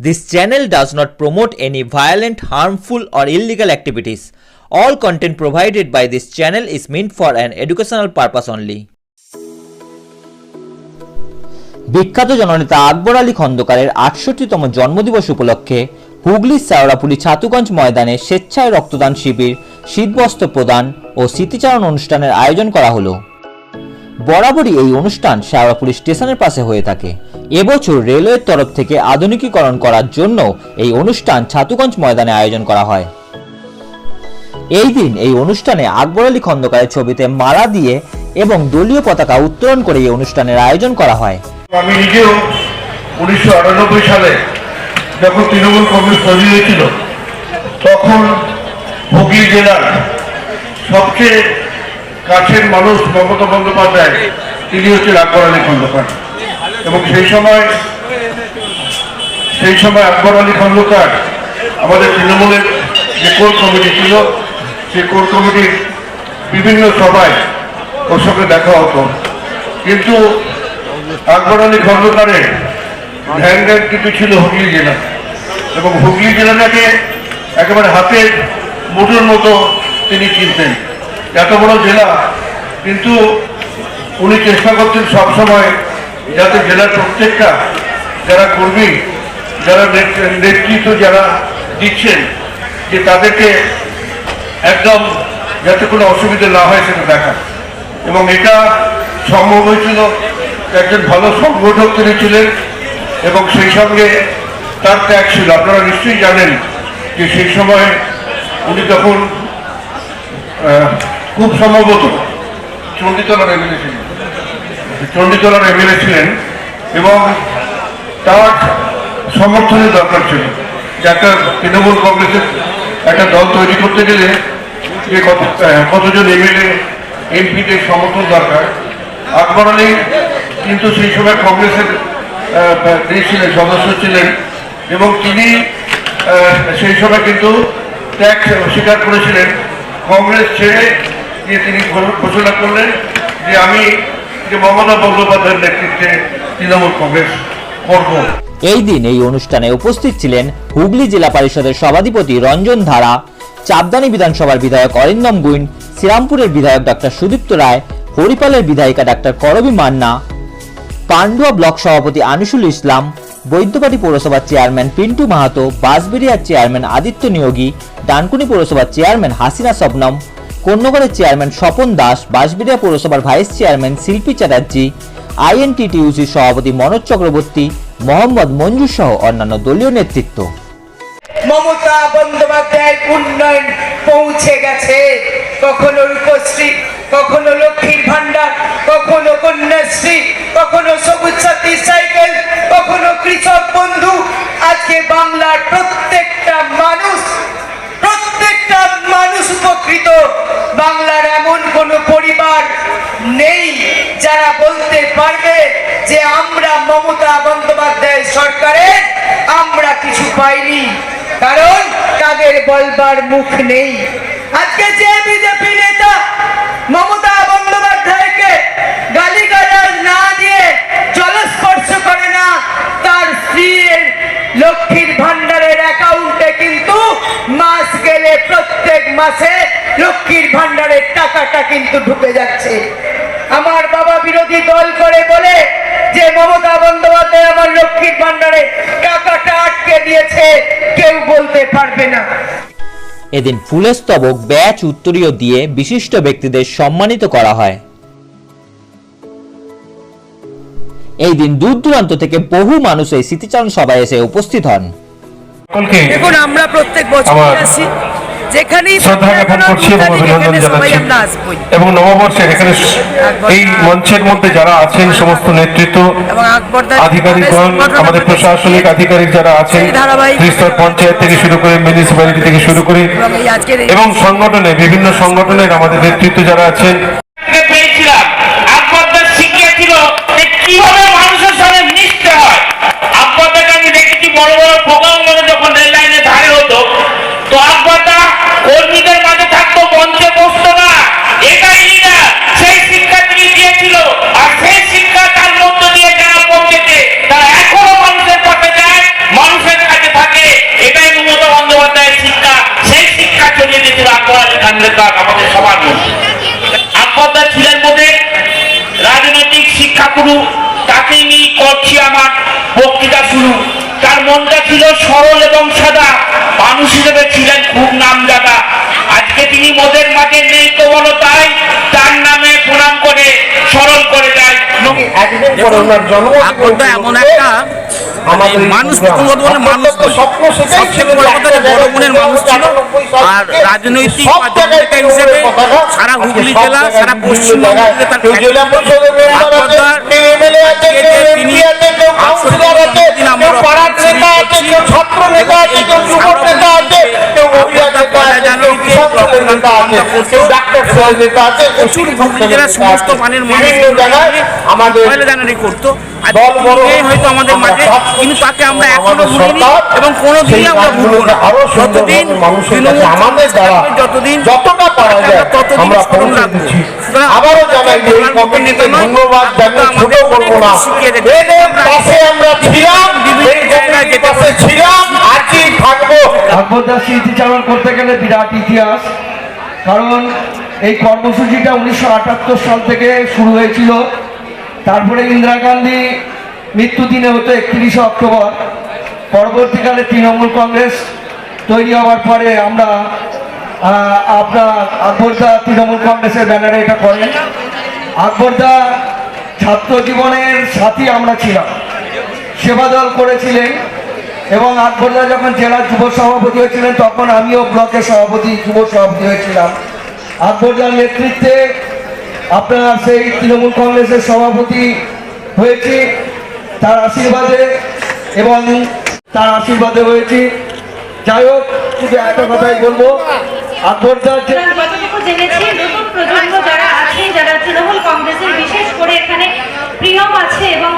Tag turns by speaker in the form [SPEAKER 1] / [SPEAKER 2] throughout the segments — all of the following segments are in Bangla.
[SPEAKER 1] This channel does not promote any violent, harmful, or illegal activities. All content provided by this channel is meant for an educational purpose only. বিখ্যাত জননেতা আকবর আলী খন্দকারের আটষট্টিতম জন্মদিবস উপলক্ষে হুগলির শ্যাওড়াপুলি ছাতুগঞ্জ ময়দানে স্বেচ্ছায় রক্তদান শিবির শীতবস্ত্র প্রদান ও স্মৃতিচারণ অনুষ্ঠানের আয়োজন করা হলো বরাবরই এই অনুষ্ঠান শ্যাওড়াপুলি স্টেশনের পাশে হয়ে থাকে এবছর রেলওয়ের তরফ থেকে আধুনিকীকরণ করার জন্য এই অনুষ্ঠান ছাতুগঞ্জ ময়দানে আয়োজন করা হয়। এই দিন এই অনুষ্ঠানে আকবর আলী খন্দকারের ছবিতে মালা দিয়ে এবং দলীয় পতাকা উত্তোলন করে এই অনুষ্ঠানের আয়োজন করা হয়।
[SPEAKER 2] আমি নিজেও উনিশশো আটানব্বই সালে যখন তৃণমূল কংগ্রেস তৈরি হয়েছিল, তখন হুগলি জেলার সবচেয়ে কাছের মানুষ মমতা বন্দ্যোপাধ্যায়, তিনি হচ্ছেন আকবর আলী খন্দকার। এবং সেই সময় সেই সময় আকবর আলী খন্দকার আমাদের তৃণমূলের যে কোর কমিটি ছিল, সেই কোর কমিটির বিভিন্ন সভায় ওর সঙ্গে দেখা হতো। কিন্তু আকবর আলী খন্দকারের ধ্যান ধ্যান কিন্তু ছিল হুগলি জেলা। এবং হুগলি জেলাটাকে একেবারে হাতের মুঠোর মতো তিনি চিনতেন। এত বড় জেলা, কিন্তু উনি চেষ্টা করতেন সবসময় যাতে জেলার প্রত্যেকটা যারা কর্মী, যারা নেতৃত্ব যারা দিচ্ছেন, যে তাদেরকে একদম যাতে কোনো অসুবিধা না হয় সেটা দেখা এবং এটা সম্ভব হয়েছিল একজন ভালো সংগঠক তিনি ছিলেন এবং সেই সঙ্গে তার ত্যাগ ছিল। আপনারা নিশ্চয়ই জানেন যে সেই সময় উনি তখন খুব সম্ভবত চণ্ডীতলার এমএলএ ছিলেন। চণ্ডীতলার এমএলএ ছিলেন এবং তার সমর্থনের দরকার ছিল যে একটা তৃণমূল কংগ্রেসের একটা দল তৈরি করতে গেলে যে কত কতজন এমএলএ, এমপিদের সমর্থন দরকার। আকবর আলী কিন্তু সেই সময় কংগ্রেসের ছিলেন, সদস্য ছিলেন এবং তিনি সেই সময় কিন্তু ত্যাগ স্বীকার করেছিলেন। কংগ্রেস ছেড়ে দিয়ে তিনি ঘোষণা করলেন যে আমি মমতা বন্দ্যোপাধ্যায়ের নেতৃত্বে তৃণমূল কংগ্রেস করব।
[SPEAKER 1] এই দিন এই অনুষ্ঠানে উপস্থিত ছিলেন হুগলি জেলা পরিষদের সভাধিপতি রঞ্জন ধারা, চাপদানি বিধানসভার বিধায়ক অরিন্দম গুইন, শ্রীরামপুরের বিধায়ক ডক্টর সুদীপ্ত রায়, হরিপালের বিধায়িকা ডাক্তার করবী মান্না, পান্ডুয়া ব্লক সভাপতি আনিসুল ইসলাম বৈদ্যবাটি পৌরসভার চেয়ারম্যান পিন্টু মাহাতো, বাঁশবেড়িয়ার চেয়ারম্যান আদিত্য নিয়োগী, ডানকুনি পৌরসভার চেয়ারম্যান হাসিনা শবনম কন্যগড়ের চেয়ারম্যান স্বপন দাস, বাঁশবেড়িয়া পৌরসভার ভাইস চেয়ারম্যান শিল্পী চ্যাটার্জি আইএনটিটিউসির সভাপতি মনোজ চক্রবর্তী, মোহাম্মদ মঞ্জু সহ অন্যান্য দলীয় নেতৃত্ব।
[SPEAKER 3] মমতা বন্দ্যোপাধ্যায়ের উন্নয়ন পৌঁছে গেছে। কখনো রূপশ্রী, কখনো লক্ষ্মীর ভান্ডার কখনো কন্যাশ্রী, কখনো সবুজ সাথী সাইকেল, কখনো কৃষক বন্ধু। আজকে বাংলার প্রত্যেকটা মানুষ বাংলার এমন কোন পরিবার নেই যারা বলতে পারবে যে আমরা মমতা বন্দ্যোপাধ্যায় সরকারের, আমরা কিছু পাইনি। কারণ তাদের বলবার মুখ নেই। আজকে যে বিজেপি নেতা মমতা বন্দ্যোপাধ্যায়কে গালিগালাজ না দিয়ে জলস্পর্শ করে না, তার স্ত্রীর লক্ষ্মীর ভান্ডারের অ্যাকাউন্টে কিন্তু মাস গেলে প্রত্যেক মাসে টাকাটা কিন্তু ঢুকে যাচ্ছে। আমার বাবা বিরোধী দল করে বলে যে মমতা বন্দ্যোপাধ্যায় আমার লক্ষ্মীর ভান্ডারে টাকাটা আটকে দিয়েছে কেউ বলতে পারবে না।
[SPEAKER 1] এদিন ফুলের স্তবক ব্যাচ উত্তরীয় দিয়ে বিশিষ্ট ব্যক্তিদের সম্মানিত করা হয়। এই দিন দূর দূরান্ত থেকে বহু মানুষ এই স্মৃতিচারণ সভায় এসে উপস্থিত হন।
[SPEAKER 4] দেখুন আমরা প্রত্যেক বছর আসি। যেখানেই
[SPEAKER 2] এবং নববর্ষের এখানে এই মঞ্চের মধ্যে যারা আছেন সমস্ত নেতৃত্ব
[SPEAKER 4] এবং
[SPEAKER 2] আধিকারিকগণ আমাদের প্রশাসনিক আধিকারিক যারা আছেন ত্রিস্তর পঞ্চায়েত থেকে শুরু করে মিউনিসিপ্যালিটি থেকে শুরু করে
[SPEAKER 4] এবং
[SPEAKER 2] সংগঠনে বিভিন্ন সংগঠনের আমাদের নেতৃত্ব যারা আছেন
[SPEAKER 5] আমার বক্তৃতা শুরু তার মনটা ছিল সরল এবং সাদা। মানুষ হিসেবে ছিলেন খুব নামজাদা। আজকে তিনি মোদের মাঠে নেই তো তাই? তার নামে প্রণাম করে সরল করে যায় নম-
[SPEAKER 2] একদিন পরে ওনার জন্মদিন
[SPEAKER 6] আকবরদা এমন একটা মানে মানুষ বলে মানুষ নয়। সবচেয়ে বড় কথা যে বড় মনের মানুষ ছিল আর রাজনৈতিক হিসেবে সারা হুগলি জেলা সারা পশ্চিমবঙ্গ তিনি করতে প্রচুর হুগলি জেলার সমস্ত মানের মানুষ
[SPEAKER 2] আমাদের
[SPEAKER 6] পয়লা করতো।
[SPEAKER 2] বড়
[SPEAKER 6] এই হয়তো আমাদের মাঝে কিন্তু তাকে আমরা এখনও
[SPEAKER 2] আমাদের
[SPEAKER 6] ভুলিনি এবং
[SPEAKER 2] সেই
[SPEAKER 6] আমরা ভুলবো না। যতদিন তৃণমূল
[SPEAKER 2] আমাদের দ্বারা
[SPEAKER 6] যতদিন
[SPEAKER 2] যতটা পারা যায়
[SPEAKER 6] আমরা ততদিন স্মরণ রাখব।
[SPEAKER 2] আবারও জানাই যে এই
[SPEAKER 6] প্রধানমন্ত্রী
[SPEAKER 2] ধন্যবাদ জানিয়ে ছোট করব না।
[SPEAKER 6] অনেক শিখিয়ে রেখেছে।
[SPEAKER 2] এদের পাশে আমরা ছিলাম
[SPEAKER 6] বিভিন্ন
[SPEAKER 2] এই
[SPEAKER 6] জায়গায় যেতে
[SPEAKER 2] পাশে ছিলাম আজই থাকব।
[SPEAKER 7] আকবরদার স্মৃতিচারণ করতে গেলে বিরাট ইতিহাস কারণ এই কর্মসূচিটা উনিশশো আটাত্তর সাল থেকে শুরু হয়েছিল। তারপরে ইন্দিরা গান্ধী মৃত্যুদিনে হতো একত্রিশে অক্টোবর। পরবর্তীকালে তৃণমূল কংগ্রেস তৈরি হওয়ার পরে আমরা আপনার আকবরদা তৃণমূল কংগ্রেসের ব্যানারে এটা করেন। আকবরদা ছাত্র জীবনের সাথী আমরা ছিলাম। সেবা দল করেছিলেন এবং আকবরদা যখন জেলা যুব সভাপতি হয়েছিলেন, তখন আমিও ব্লকের সভাপতি, যুব সভাপতি হয়েছিলাম। আকবরদার নেতৃত্বে আপনার সেই তৃণমূল কংগ্রেসের সভাপতি হয়েছি, তার আশীর্বাদে এবং তার আশীর্বাদে হয়েছি। যাই হোক, শুধু একটা কথাই বলব আকবরদার যে
[SPEAKER 8] যারা তৃণমূল কংগ্রেসের বিশেষ করে এখানে প্রিয়ম আছে এবং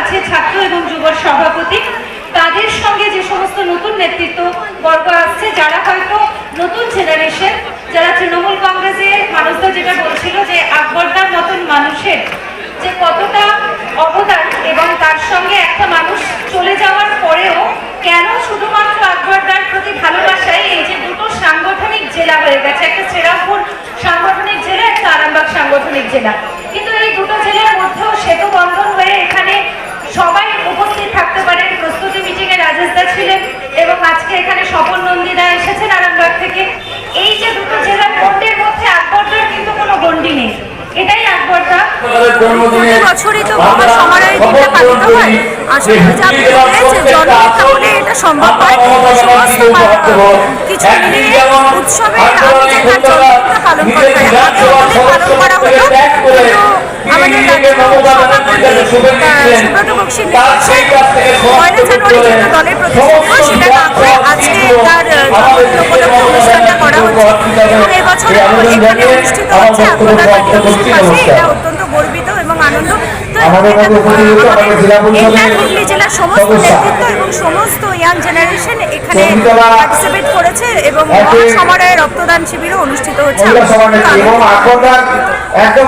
[SPEAKER 8] আছে, ছাত্র এবং সভাপতি, তাদের সঙ্গে যে সমস্ত নতুন নেতৃত্ব যারা হয়তো নতুন যারা তৃণমূল কংগ্রেসের মানুষরা যেটা বলছিল যে আকবরদার মতন মানুষের যে কতটা অবদান এবং তার সঙ্গে একটা মানুষ চলে যাওয়ার পরেও কেন শুধুমাত্র আকবরদার প্রতি ভালোবাসায় এই যে দুটো সাংগঠনিক জেলা হয়ে গেছে? একটা শ্রীরামপুর সাংগঠনিক জেলা একটা আরামবাগ সাংগঠনিক জেলা। কিন্তু এই দুটো জেলার মধ্যেও সেতু বন্ধন হয়ে এখানে সবাই উপস্থিত থাকতে পারেন। প্রস্তুতি মিটিংয়ে রাজেশদা ছিলেন এবং আজকে এখানে স্বপন নন্দীদা এসেছেন আরামবাগ থেকে। এই যে দুটো জেলার গন্ডির মধ্যে আকবরদার কিন্তু কোনো গন্ডি নেই। এটাই আকবরদা।
[SPEAKER 9] প্রতি বছরই তো বাবা সমারোহে পালিত হয়। আসলে হলে এটা সম্ভব হয়। সমস্ত কিছু মিলিয়ে উৎসবে আমি যে তার জন্মদিনটা পালন করা হয়। আমাদের পালন করা হতো কিন্তু আমাদের সুব্রত পয়লা জানুয়ারি দলের প্রতিষ্ঠাতা সেটা না করে আজকে তার জন্মদিন উপলক্ষে অনুষ্ঠানটা করা হচ্ছে। এবং এবছর এখানে অনুষ্ঠিত হচ্ছে। আপনারা কর্মসূচির পাশে এটা অত্যন্ত গর্বিত এবং আনন্দ
[SPEAKER 2] আমাদের জেলা পরিষদের
[SPEAKER 9] জেলার সমস্ত। নেতৃত্ব এবং সমস্ত ইয়াং জেনারেশন এখানে পার্টিসিপেট করেছে এবং মহাসমারোহে রক্তদান শিবিরও অনুষ্ঠিত হচ্ছে
[SPEAKER 2] এবং একদম